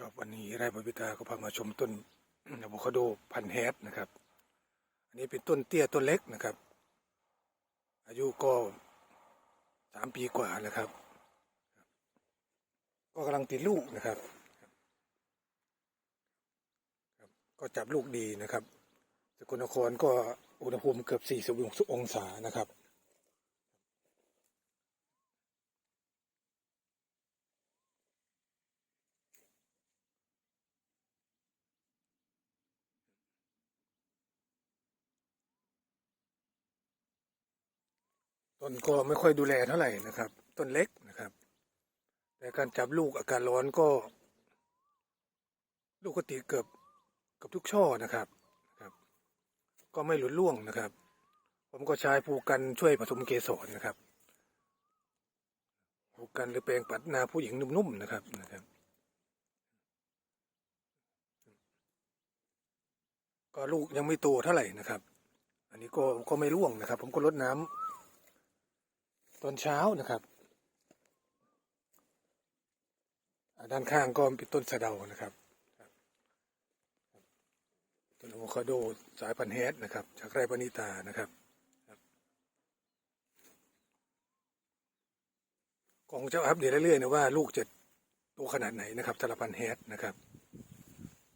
ครับวันนี้ไร่บริตาก็พามาชมต้นอะโวคาโดพันแฮดนะครับ อันนี้เป็นต้นเตี้ยต้นเล็กนะครับ อายุก็สามปีกว่าแล้วครับ ก็กำลังติดลูกนะครับครับก็จับลูกดีนะครับสกลนครก็อุณหภูมิเกือบ40องศานะครับ ต้นก็ไม่ค่อยดูแลเท่าไหร่นะครับ ต้นเล็กนะครับ แต่การจับลูกอากาศร้อนก็ ลูกก็ติเกือบเกับทุกช่อนะครับครับ ก็ไม่หลุดร่วงนะครับ ผมก็ใช้ผูกกันช่วยผสมเกสรนะครับผูกกันหรือแปลงปัดนาผู้หญิงนุ่มๆนะครับนะครับก็ลูกยังไม่โตเท่าไหร่นะครับ อันนี้ก็ก็ไม่ร่วงนะครับ ผมก็ลดน้ำ ตอนเช้านะครับ ด้านข้างก็เป็นต้นสะเดานะครับต้นอะโวคาโดสายพันธุ์แฮดนะครับ จากไร่ปณิตานะครับครับกองจะอัปเดตเรื่อยๆนะว่าลูกจะโตขนาดไหนนะครับสารพันธุ์แฮดนะครับ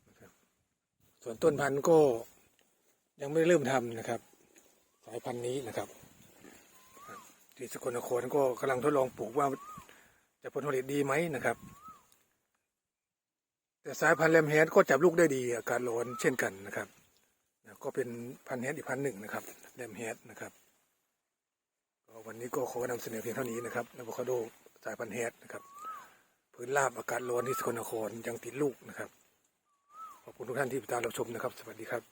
นะครับส่วนต้นพันธุ์ก็ยังไม่เริ่มทำนะครับ สายพันธุ์นี้นะครับ ที่สกลนครก็กำลังทดลองปลูกว่าจะผลผลิตดีไหมนะครับ แต่สายพันธุ์แรมแฮดก็จับลูกได้ดีอากาศร้อนเช่นกันนะครับก็เป็นพันธุ์แฮดอีกพันธุ์หนึ่งนะครับแรมแฮดนะครับวันนี้ก็ขอนำเสนอเพียงเท่านี้นะครับอะโวคาโดสายพันธุ์แฮดนะครับพื้นราบอากาศร้อนที่สกลนครยังติดลูกนะครับขอบคุณทุกท่านที่ติดตามรับชมนะครับ สวัสดีครับ